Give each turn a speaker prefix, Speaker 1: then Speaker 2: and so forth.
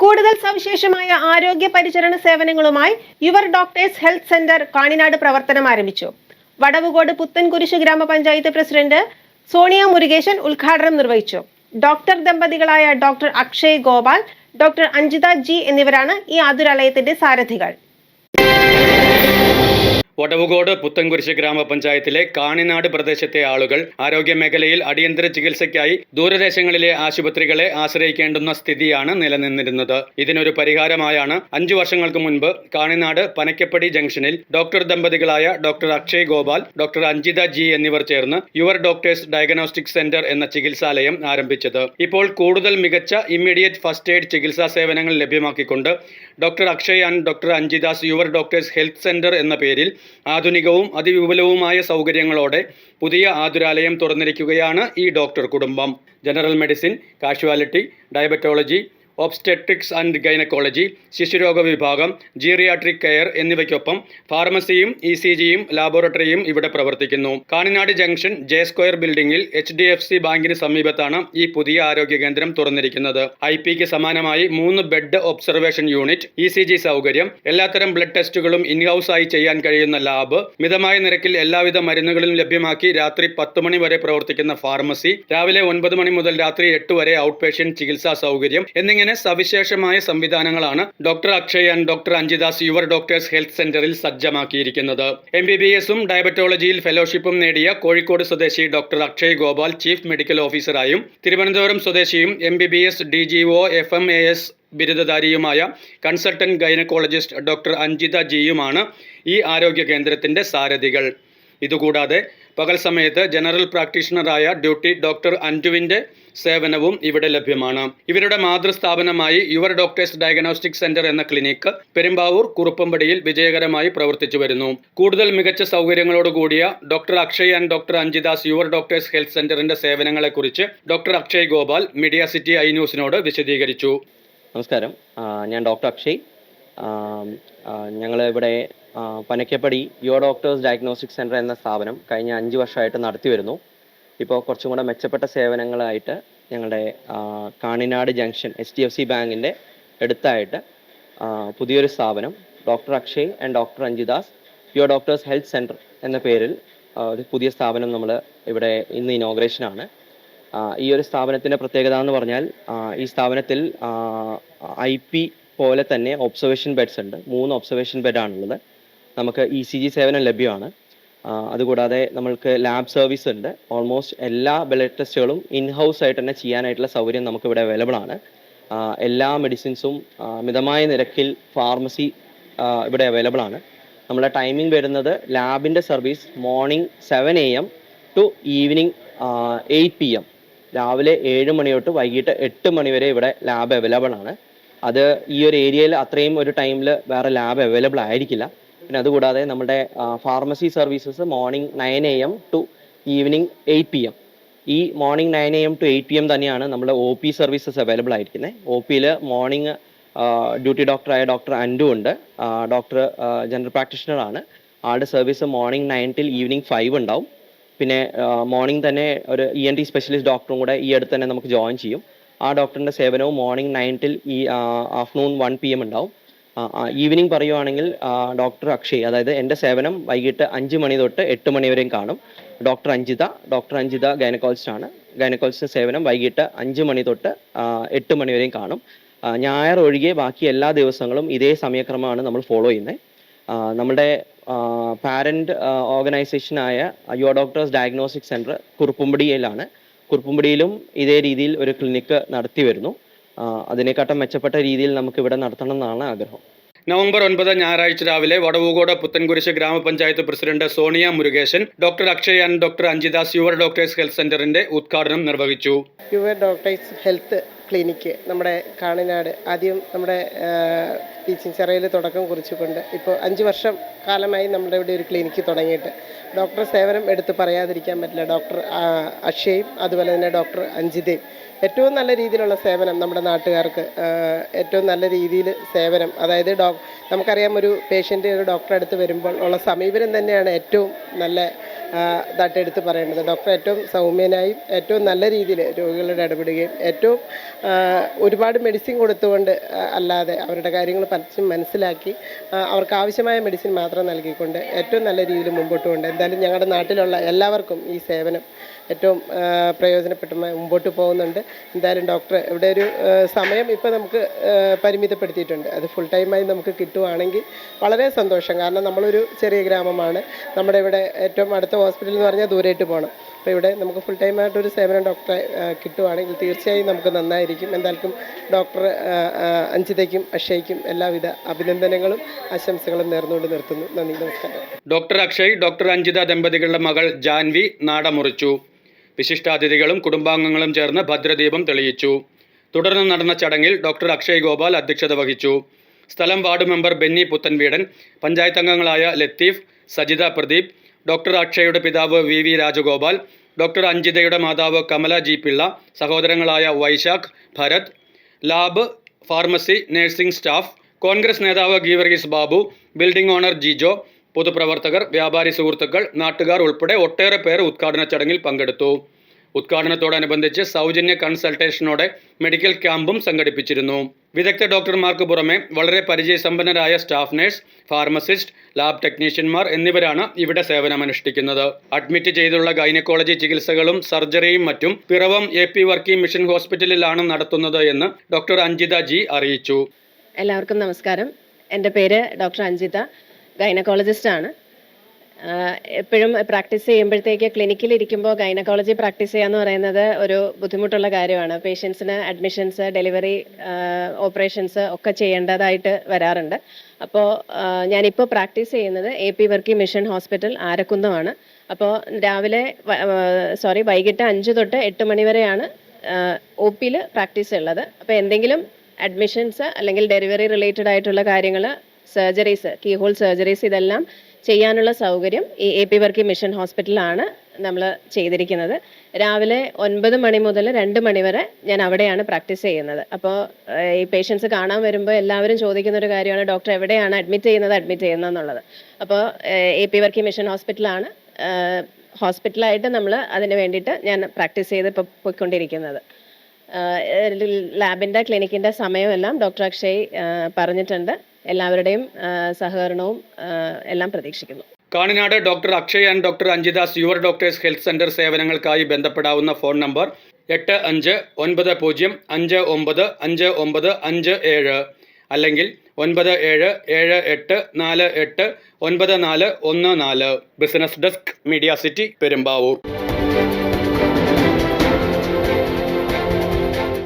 Speaker 1: കൂടുതൽ സവിശേഷമായ ആരോഗ്യ പരിചരണ സേവനങ്ങളുമായി your doctors health centre Kaninad പ്രവർത്തനം ആരംഭിച്ചു. വടവുകോട് പുത്തൻകുരിശ് ഗ്രാമപഞ്ചായത്ത് പ്രസിഡന്റ് സോണിയ മുരുകേശൻ ഉദ്ഘാടനം നിർവഹിച്ചു. Doctor ദമ്പതികളായ doctor Akshay Gopal doctor Anjitha G എന്നിവരാണ് ഈ ആതുരാലയത്തിന്റെ സാരഥികൾ.
Speaker 2: വടവുകോട് പുത്തൻകുരിശ് ഗ്രാമപഞ്ചായത്തിലെ കാണിനാട് പ്രദേശത്തെ ആളുകൾ ആരോഗ്യ മേഖലയിൽ അടിയന്തര ചികിത്സയ്ക്കായി ദൂരദേശങ്ങളിലെ ആശുപത്രികളെ ആശ്രയിക്കേണ്ടുന്ന സ്ഥിതിയാണ് നിലനിന്നിരുന്നത്. ഇതിനൊരു പരിഹാരമായാണ് അഞ്ചു വർഷങ്ങൾക്ക് മുൻപ് കാണിനാട് പനക്കപ്പടി ജംഗ്ഷനിൽ doctor ദമ്പതികളായ doctor Akshay Gopal doctor Anjitha G എന്നിവർ ചേർന്ന് യുവർ ഡോക്ടേഴ്സ് ഡയഗ്നോസ്റ്റിക് സെന്റർ എന്ന ചികിത്സാലയം ആരംഭിച്ചത്. ഇപ്പോൾ കൂടുതൽ മികച്ച ഇമ്മീഡിയറ്റ് ഫസ്റ്റ് എയ്ഡ് ചികിത്സാ സേവനങ്ങൾ ലഭ്യമാക്കിക്കൊണ്ട് doctor Akshay and doctor Anjitha's your doctors health centre എന്ന പേരിൽ ആധുനികവും അതിവിപുലവുമായ സൗകര്യങ്ങളോടെ പുതിയ ആതുരാലയം തുറന്നിരിക്കുകയാണ് ഈ ഡോക്ടർ കുടുംബം. General medicine casualty diabetology obstetrics and gynaecology ശിശുരോഗ വിഭാഗം ജീറിയാട്രിക് കെയർ എന്നിവയ്ക്കൊപ്പം ഫാർമസിയും ഇ സി ജിയും ലാബോറട്ടറിയും ഇവിടെ പ്രവർത്തിക്കുന്നു. കാണിനാട് ജംഗ്ഷൻ ജെ സ്ക്വയർ ബിൽഡിംഗിൽ എച്ച് ഡി എഫ് സി ബാങ്കിന് സമീപത്താണ് ഈ പുതിയ ആരോഗ്യ കേന്ദ്രം തുറന്നിരിക്കുന്നത്. ഐ പിക്ക് സമാനമായി മൂന്ന് bed observation unit E C G സൗകര്യം എല്ലാത്തരം ബ്ലഡ് ടെസ്റ്റുകളും ഇൻഹൌസ് ആയി ചെയ്യാൻ കഴിയുന്ന ലാബ് മിതമായ നിരക്കിൽ എല്ലാവിധ മരുന്നുകളും ലഭ്യമാക്കി രാത്രി പത്ത് മണി വരെ പ്രവർത്തിക്കുന്ന ഫാർമസി രാവിലെ ഒൻപത് മണി മുതൽ രാത്രി എട്ട് വരെ ഔട്ട് പേഷ്യന്റ് ചികിത്സാ സൗകര്യം എന്നിങ്ങനെ സവിശേഷമായ സംവിധാനങ്ങളാണ് doctor Akshay and doctor Anjitha's your doctors health സെന്ററിൽ സജ്ജമാക്കിയിരിക്കുന്നത്. എം ബി ബി എസും ഡയബറ്റോളജിയിൽ ഫെലോഷിപ്പും നേടിയ കോഴിക്കോട് സ്വദേശി doctor Akshay Gopal chief medical ഓഫീസറായും Thiruvananthapuram സ്വദേശിയും M B B S D G O F M A S ബിരുദധാരിയുമായ consultant gynaecologist doctor Anjitha ജിയുമാണ് ഈ ആരോഗ്യ കേന്ദ്രത്തിന്റെ സാരഥികൾ. ഇതുകൂടാതെ പകൽ സമയത്ത് ജനറൽ പ്രാക്ടീഷണറായ ഡ്യൂട്ടി ഡോക്ടർ അന്റുവിന്റെ സേവനവും ഇവിടെ ലഭ്യമാണ്. ഇവരുടെ മാതൃസ്ഥാപനമായി യുവർ ഡോക്ടേഴ്സ് ഡയഗ്നോസ്റ്റിക് സെന്റർ എന്ന ക്ലിനിക്ക് പെരുമ്പാവൂർ കുറുപ്പമ്പടിയിൽ വിജയകരമായി പ്രവർത്തിച്ചു വരുന്നു. കൂടുതൽ മികച്ച സൗകര്യങ്ങളോടുകൂടിയ doctor Akshay and doctor Anjitha's your doctors health സെന്ററിന്റെ സേവനങ്ങളെക്കുറിച്ച് doctor Akshay Gopal media city I ന്യൂസിനോട് വിശദീകരിച്ചു.
Speaker 3: നമസ്കാരം. ഞാൻ ഡോക്ടർ അക്ഷയ്. ഞങ്ങൾ ഇവിടെ Panakkappadi your doctors diagnostic centre എന്ന സ്ഥാപനം കഴിഞ്ഞ അഞ്ച് വർഷമായിട്ട് നടത്തി വരുന്നു. ഇപ്പോൾ കുറച്ചും കൂടെ മെച്ചപ്പെട്ട സേവനങ്ങളായിട്ട് ഞങ്ങളുടെ Kaninad junction H D F C ബാങ്കിന്റെ അടുത്തായിട്ട് പുതിയൊരു സ്ഥാപനം doctor Akshay and doctor Anjitha's your doctors health centre എന്ന പേരിൽ ഒരു പുതിയ സ്ഥാപനം നമ്മൾ ഇവിടെ ഇന്ന് ഇനോഗ്രേഷനാണ്. ഈ ഒരു സ്ഥാപനത്തിന്റെ പ്രത്യേകത എന്ന് പറഞ്ഞാൽ ഈ സ്ഥാപനത്തിൽ ഐ പി പോലെ തന്നെ ഒബ്സർവേഷൻ ബെഡ്സ് ഉണ്ട്. മൂന്ന് ഒബ്സർവേഷൻ ബെഡാണുള്ളത്. നമുക്ക് ഇ സി ജി സേവനം ലഭ്യമാണ്. അതുകൂടാതെ നമ്മൾക്ക് ലാബ് സർവീസ് ഉണ്ട്. ഓൾമോസ്റ്റ് എല്ലാ ബ്ലഡ് ടെസ്റ്റുകളും ഇൻ ഹൗസ് ആയിട്ട് തന്നെ ചെയ്യാനായിട്ടുള്ള സൗകര്യം നമുക്ക് ഇവിടെ അവൈലബിൾ ആണ് എല്ലാ മെഡിസിൻസും മിതമായ നിരക്കിൽ ഫാർമസി ഇവിടെ അവൈലബിൾ ആണ്. നമ്മുടെ ടൈമിംഗ് വരുന്നത് ലാബിന്റെ service morning seven A M to evening eight P M രാവിലെ ഏഴ് മണി തൊട്ട് വൈകിട്ട് എട്ട് മണി വരെ ഇവിടെ ലാബ് അവൈലബിൾ ആണ്. അത് ഈ ഒരു ഏരിയയിൽ അത്രയും ഒരു ടൈമിൽ വേറെ ലാബ് അവൈലബിൾ ആയിരിക്കില്ല. പിന്നെ അതുകൂടാതെ നമ്മുടെ pharmacy services morning nine A M to evening eight P M ഈ morning nine A M to eight P M തന്നെയാണ് നമ്മുടെ ഒ പി സർവീസസ് അവൈലബിൾ ആയിരിക്കുന്നത് ഒ പിയിൽ മോർണിംഗ് ഡ്യൂട്ടി ഡോക്ടറായ ഡോക്ടർ അൻഡു ഉണ്ട്. ഡോക്ടർ ജനറൽ പ്രാക്ടീഷണറാണ് ആളുടെ service morning nine till evening five ഉണ്ടാവും. പിന്നെ മോർണിംഗ് തന്നെ ഒരു ഇ എൻ ടി സ്പെഷ്യലിസ്റ്റ് ഡോക്ടറും കൂടെ ഈ അടുത്ത് തന്നെ നമുക്ക് ജോയിൻ ചെയ്യും. ആ ഡോക്ടറിന്റെ സേവനവും മോർണിംഗ് നയൻ ടിൽ ഈ ആഫ്റ്റർനൂൺ വൺ പി എം ഉണ്ടാവും. ഈവനിങ് പറയുവാണെങ്കിൽ ഡോക്ടർ അക്ഷയ് അതായത് എന്റെ സേവനം വൈകിട്ട് അഞ്ച് മണി തൊട്ട് എട്ട് മണി വരെയും കാണും. Doctor Anjitha doctor Anjitha gynaecologist ആണ്. ഗൈനക്കോളജിസ്റ്റ് സേവനം വൈകിട്ട് അഞ്ച് മണി തൊട്ട് എട്ട് മണി വരെയും കാണും. ഞായർ ഒഴികെ ബാക്കി എല്ലാ ദിവസങ്ങളും ഇതേ സമയക്രമമാണ് നമ്മൾ ഫോളോ ചെയ്യുന്നത് നമ്മുടെ പാരന്റ് ഓർഗനൈസേഷനായ യുവ ഡോക്ടേഴ്സ് ഡയഗ്നോസ്റ്റിക് സെന്റർ കുറുപ്പുംപടിയിലാണ്. കുറുപ്പുംപടിയിലും ഇതേ രീതിയിൽ ഒരു ക്ലിനിക്ക് നടത്തി വരുന്നു. അതിനെക്കാട്ടും മെച്ചപ്പെട്ട രീതിയിൽ നമുക്ക് ഇവിടെ നടത്തണം എന്നാണ് ആഗ്രഹം.
Speaker 2: നവംബർ ഒൻപത് ഞായറാഴ്ച രാവിലെ വടവുകോട് പുത്തൻകുരിശ് ഗ്രാമപഞ്ചായത്ത് president Sonia Murukesan doctor Akshay and doctor Anjitha your doctors health സെന്ററിന്റെ ഉദ്ഘാടനം നിർവഹിച്ചു.
Speaker 4: യുവർ ഡോക്ടേഴ്സ് ഹെൽത്ത് ക്ലിനിക്ക് നമ്മുടെ കാണിനാട് ആദ്യം നമ്മുടെ ടീച്ചിങ് ചെറയിൽ തുടക്കം കുറിച്ചുകൊണ്ട് ഇപ്പോൾ അഞ്ച് വർഷം കാലമായി നമ്മുടെ ഇവിടെ ഒരു ക്ലിനിക്ക് തുടങ്ങിയിട്ട് ഡോക്ടർ സേവനം എടുത്ത് പറയാതിരിക്കാൻ പറ്റില്ല. ഡോക്ടർ അക്ഷയും അതുപോലെ തന്നെ ഡോക്ടർ അഞ്ജിതയും. ഏറ്റവും നല്ല രീതിയിലുള്ള സേവനം നമ്മുടെ നാട്ടുകാർക്ക് ഏറ്റവും നല്ല രീതിയിൽ സേവനം. അതായത് ഡോ നമുക്കറിയാം ഒരു പേഷ്യന്റ് ഒരു ഡോക്ടറെ അടുത്ത് വരുമ്പോൾ ഉള്ള സമീപനം തന്നെയാണ് ഏറ്റവും നല്ല ഇതായിട്ട് എടുത്ത് പറയേണ്ടത്. ഡോക്ടർ ഏറ്റവും സൗമ്യനായും ഏറ്റവും നല്ല രീതിയിൽ രോഗികളുടെ ഇടപെടുകയും ഏറ്റവും ഒരുപാട് മെഡിസിൻ കൊടുത്തുകൊണ്ട് അല്ലാതെ അവരുടെ കാര്യങ്ങൾ പലതും മനസ്സിലാക്കി അവർക്ക് ആവശ്യമായ മെഡിസിൻ മാത്രം നൽകിക്കൊണ്ട് ഏറ്റവും നല്ല രീതിയിൽ മുമ്പോട്ട് കൊണ്ട് എന്തായാലും ഞങ്ങളുടെ നാട്ടിലുള്ള എല്ലാവർക്കും ഈ സേവനം ഏറ്റവും പ്രയോജനപ്പെട്ട മുമ്പോട്ട് പോകുന്നുണ്ട്. എന്തായാലും ഡോക്ടർ ഇവിടെ ഒരു സമയം ഇപ്പോൾ നമുക്ക് പരിമിതപ്പെടുത്തിയിട്ടുണ്ട്. അത് ഫുൾ ടൈമായി നമുക്ക് കിട്ടുവാണെങ്കിൽ വളരെ സന്തോഷം. കാരണം നമ്മളൊരു ചെറിയ ഗ്രാമമാണ്. നമ്മുടെ ഇവിടെ ഏറ്റവും അടുത്ത ഹോസ്പിറ്റൽ എന്ന് പറഞ്ഞാൽ ദൂരേട്ട് പോകണം അപ്പോൾ ഇവിടെ നമുക്ക് ഫുൾ ടൈമായിട്ടൊരു സേവനം ഡോക്ടറെ കിട്ടുവാണെങ്കിൽ തീർച്ചയായും നമുക്ക് നന്നായിരിക്കും. എന്തായാലും ഡോക്ടർ അഞ്ചിതയ്ക്കും അക്ഷയ്ക്കും എല്ലാവിധ അഭിനന്ദനങ്ങളും ആശംസകളും നേർന്നുകൊണ്ട് നിർത്തുന്നു. നന്ദി നമസ്കാരം.
Speaker 2: ഡോക്ടർ അക്ഷയ് ഡോക്ടർ അഞ്ജിത ദമ്പതികളുടെ മകൾ ജാൻവി നാടമുറിച്ചു. വിശിഷ്ടാതിഥികളും കുടുംബാംഗങ്ങളും ചേർന്ന് ഭദ്രദീപം തെളിയിച്ചു. തുടർന്ന് നടന്ന ചടങ്ങിൽ ഡോക്ടർ അക്ഷയ് ഗോപാൽ അധ്യക്ഷത വഹിച്ചു. സ്ഥലം വാർഡ് മെമ്പർ ബെന്നി പുത്തൻവീടൻ പഞ്ചായത്ത് അംഗങ്ങളായ ലത്തീഫ് സജിത പ്രദീപ് ഡോക്ടർ അക്ഷയുടെ പിതാവ് വി വി രാജഗോപാൽ ഡോക്ടർ അഞ്ജിതയുടെ മാതാവ് Kamala G Pillai സഹോദരങ്ങളായ Vysakh Bharath lab pharmacy nursing staff Congress നേതാവ് ഗീവർഗീസ് ബാബു ബിൽഡിംഗ് ഓണർ ജിജോ പൊതുപ്രവർത്തകർ വ്യാപാരി സുഹൃത്തുക്കൾ നാട്ടുകാർ ഉൾപ്പെടെ ഒട്ടേറെ പേർ ഉദ്ഘാടന ചടങ്ങിൽ പങ്കെടുത്തു. ഉദ്ഘാടനത്തോടനുബന്ധിച്ച് സൗജന്യ കൺസൾട്ടേഷനോടെ മെഡിക്കൽ ക്യാമ്പും സംഘടിപ്പിച്ചിരുന്നു. വിദഗ്ധ ഡോക്ടർമാർക്ക് പുറമെ വളരെ പരിചയസമ്പന്നരായ സ്റ്റാഫ് നഴ്സ് ഫാർമസിസ്റ്റ് ലാബ് ടെക്നീഷ്യന്മാർ എന്നിവരാണ് ഇവിടെ സേവനമനുഷ്ഠിക്കുന്നത്. അഡ്മിറ്റ് ചെയ്തുള്ള ഗൈനക്കോളജി ചികിത്സകളും സർജറിയും മറ്റും Piravom A P Varkey mission ഹോസ്പിറ്റലിലാണ് നടത്തുന്നത് എന്ന് ഡോക്ടർ അഞ്ജിത ജി അറിയിച്ചു.
Speaker 5: എല്ലാവർക്കും നമസ്കാരം. എന്റെ പേര് ഡോക്ടർ അഞ്ജിത. ഗൈനക്കോളജിസ്റ്റ് ആണ് എപ്പോഴും പ്രാക്ടീസ് ചെയ്യുമ്പോഴത്തേക്ക് ക്ലിനിക്കിൽ ഇരിക്കുമ്പോൾ ഗൈനക്കോളജി പ്രാക്ടീസ് ചെയ്യുക എന്ന് പറയുന്നത് ഒരു ബുദ്ധിമുട്ടുള്ള കാര്യമാണ്. പേഷ്യൻസിന് അഡ്മിഷൻസ് ഡെലിവറി ഓപ്പറേഷൻസ് ഒക്കെ ചെയ്യേണ്ടതായിട്ട് വരാറുണ്ട്. അപ്പോൾ ഞാനിപ്പോൾ പ്രാക്ടീസ് ചെയ്യുന്നത് A P Varkey mission hospital ആരക്കുന്നമാണ് അപ്പോൾ രാവിലെ സോറി വൈകിട്ട് അഞ്ച് തൊട്ട് എട്ട് മണി വരെയാണ് ഒ പിയിൽ പ്രാക്ടീസ് ഉള്ളത്. അപ്പോൾ എന്തെങ്കിലും അഡ്മിഷൻസ് അല്ലെങ്കിൽ ഡെലിവറി റിലേറ്റഡ് ആയിട്ടുള്ള കാര്യങ്ങൾ സർജറീസ് കീ ഹോൾ സർജറീസ് ഇതെല്ലാം ചെയ്യാനുള്ള സൗകര്യം ഈ എ പി വർക്കി മിഷൻ ഹോസ്പിറ്റലിലാണ് നമ്മൾ ചെയ്തിരിക്കുന്നത്. രാവിലെ ഒൻപത് മണി മുതൽ രണ്ട് മണി വരെ ഞാൻ അവിടെയാണ് പ്രാക്ടീസ് ചെയ്യുന്നത്. അപ്പോൾ ഈ പേഷ്യൻസ് കാണാൻ വരുമ്പോൾ എല്ലാവരും ചോദിക്കുന്ന ഒരു കാര്യമാണ് ഡോക്ടർ എവിടെയാണ് അഡ്മിറ്റ് ചെയ്യുന്നത് അഡ്മിറ്റ് ചെയ്യുന്നത് എന്നുള്ളത്. അപ്പോൾ എ പി വർക്കി മിഷൻ ഹോസ്പിറ്റലാണ് ഹോസ്പിറ്റലായിട്ട് നമ്മൾ അതിന് വേണ്ടിയിട്ട് ഞാൻ പ്രാക്ടീസ് ചെയ്ത് ഇപ്പോൾ പോയിക്കൊണ്ടിരിക്കുന്നത്. ലാബിന്റെ ക്ലിനിക്കിന്റെ സമയമെല്ലാം ഡോക്ടർ അക്ഷയ് പറഞ്ഞിട്ടുണ്ട്. എല്ലാവരുടെയും സഹകരണവും എല്ലാം പ്രതീക്ഷിക്കുന്നു.
Speaker 2: Kaninad doctor Akshay and doctor Anjitha's your doctors health centre സേവനങ്ങൾക്കായി ബന്ധപ്പെടാവുന്ന ഫോൺ നമ്പർ എട്ട് അഞ്ച് ഒൻപത് പൂജ്യം അഞ്ച് ഒമ്പത് അഞ്ച് ഒമ്പത് അഞ്ച് ഏഴ് അല്ലെങ്കിൽ ഒൻപത് ഏഴ് ഏഴ് എട്ട് നാല് എട്ട് ഒൻപത് നാല് ഒന്ന് നാല്. Business desk media city Perumbavoor.